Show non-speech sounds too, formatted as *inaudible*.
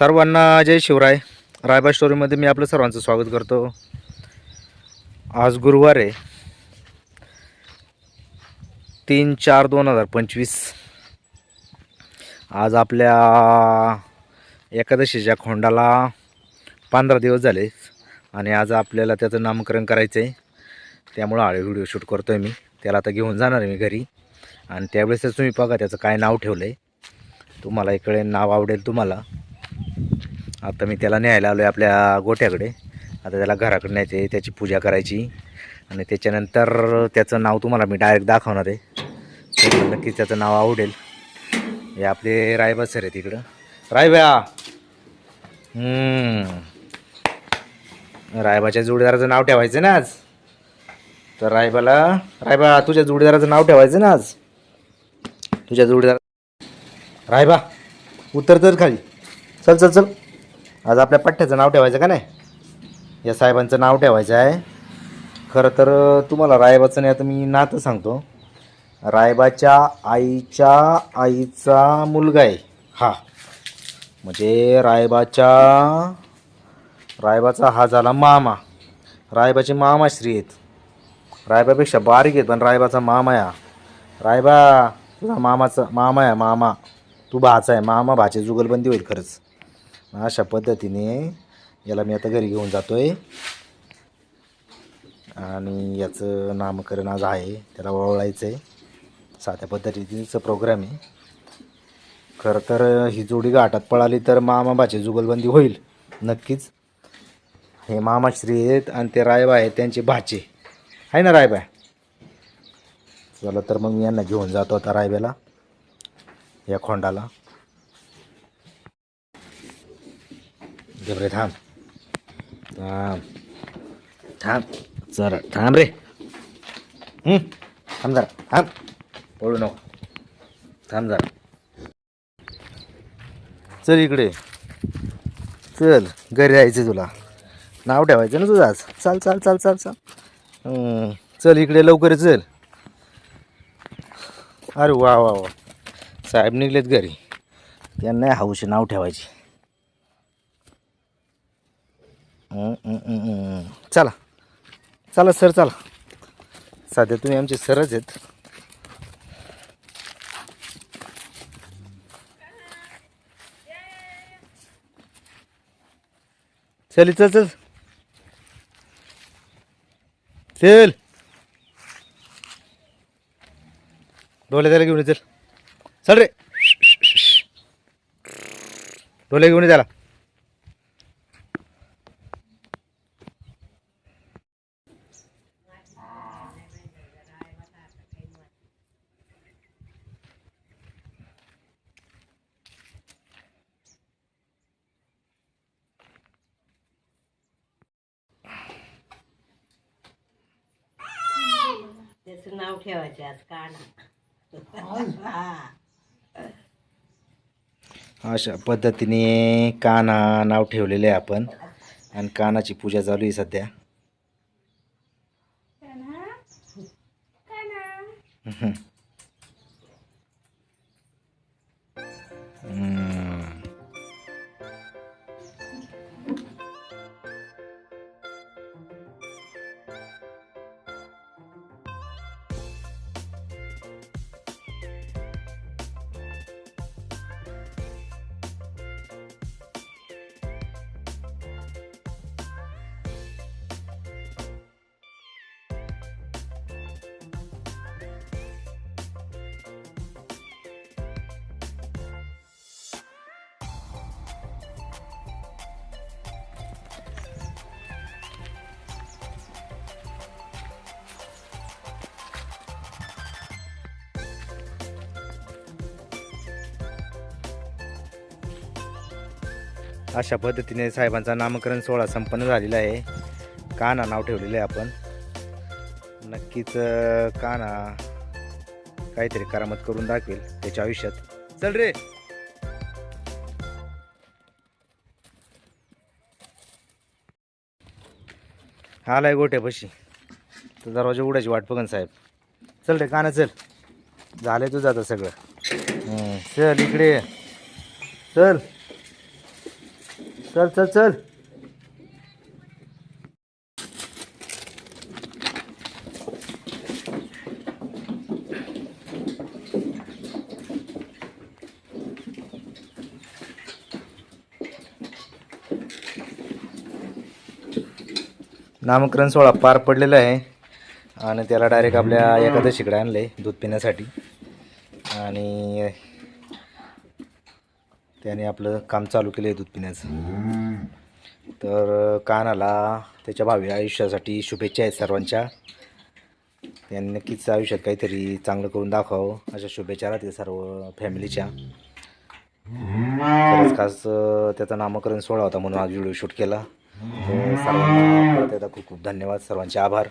सर्वांना जय शिवराय. रायबा स्टोरीमध्ये मी आपलं सर्वांचं स्वागत करतो. आज गुरुवार आहे. तीन चार दोन हजार पंचवीस. आज आपल्या एकादशीच्या खोंडाला पंधरा दिवस झाले आणि आज आपल्याला त्याचं नामकरण करायचं आहे त्यामुळं आळे व्हिडिओ शूट करतो आहे मी. त्याला आता घेऊन जाणार आहे मी घरी. आणि त्यावेळेस तुम्ही बघा त्याचं काय नाव ठेवलं आहे तुम्हाला इकडे नाव आवडेल तुम्हाला. आता मी त्याला न्यायला आलो आहे आपल्या गोठ्याकडे आता त्याला घराकडे न्यायचे त्याची पूजा करायची. आणि त्याच्यानंतर त्याचं नाव तुम्हाला मी डायरेक्ट दाखवणार आहे. नक्कीच त्याचं नाव आवडेल. हे आपले रायबा सर आहे तिकडं रायबा रायबाच्या जोडीदाराचं नाव ठेवायचं ना आज? तर रायबाला रायबा तुझ्या जोडीदाराचं नाव ठेवायचं ना आज? तुझ्या जोडीदार रायबा उतर तर खाली. चल चल चल. आज आपल्या पठ्ठ्याचं नाव ठेवायचं का नाही? या साहेबांचं नाव ठेवायचं आहे. खरं तर तुम्हाला रायबाचं नाही आता मी नातं सांगतो. रायबाच्या आईच्या आईचा मुलगा आहे. हा. म्हणजे रायबाच्या रायबाचा हा झाला मामा. रायबाचे मामाश्री आहेत. रायबापेक्षा बारीक आहेत पण रायबाचा मामा या. रायबा तुझा मामाचा मामा आहे मामा. तू भाचा आहे मामा भाचे जुगलबंदी होईल खरंच. अशा पद्धतीने याला मी आता घरी घेऊन जातो आहे आणि याचं नामकरण आज आहे त्याला वळवायचं आहे साध्या पद्धतीचा प्रोग्राम आहे. खरं तर ही जोडी घाटात पळाली तर मामा भाचे जुगलबंदी होईल नक्कीच. हे मामाश्री आहेत आणि ते रायबा आहेत त्यांचे भाचे. आहे ना रायबा? चला तर मग मी यांना घेऊन जातो आता रायब्याला या खोंडाला. जबरे थांब थांब थांब जरा थांब रे हं, थांब जरा थांब पळू नको थांब जरा चल इकडे चल घरी जायचं तुला नाव ठेवायचं ना तुझं आज चाल चाल चाल चाल चाल हं, चल इकडे लवकर चल अरे वा वा वा साहेब निघलेत घरी त्यांना हौशी नाव ठेवायची हं, हं, हं, हं. चला. चला सर चला. सध्या तुम्ही आमचे सरच आहेत. चल चल चल. चल. डोले त्याला घेऊन ये, चल. चल रे. डोले घेऊन ये त्याला. त्याचं नाव ठेवायचे आज काना *laughs* हा. अशा पद्धतीने काना नाव ठेवलेले आहे आपण. आणि कानाची पूजा चालू आहे सध्या. हम्म. अशा पद्धतीने साहेबांचा नामकरण सोहळा संपन्न झालेला आहे. काना नाव ठेवलेलं आहे आपण. नक्कीच अं, काना काहीतरी करामत करून दाखवेल त्याच्या आयुष्यात. चल रे! आलाय गोट्यापाशी तर दरवाजा उडायची वाट बघन साहेब. चल रे काना चल. झालंय तुझं आता सगळं. चल इकडे चल. चल चल चल. नामकरण सोहळा पार पडलेला आहे. आणि त्याला डायरेक्ट आपल्या एकादशीकडे आहे दूध पिण्यासाठी. आणि त्याने आपलं काम चालू केलं आहे दूध पिण्याचं. तर कानाला त्याच्या भावी आयुष्यासाठी शुभेच्छा आहेत सर्वांच्या. त्यांनी नक्कीच आयुष्यात काहीतरी चांगलं करून दाखवावं अशा शुभेच्छा राहतील सर्व फॅमिलीच्या. खरंच खास त्याचा नामकरण सोहळा होता म्हणून आज व्हिडिओ शूट केला. सर्वांना त्याचा खूप खूप धन्यवाद. सर्वांचे आभार.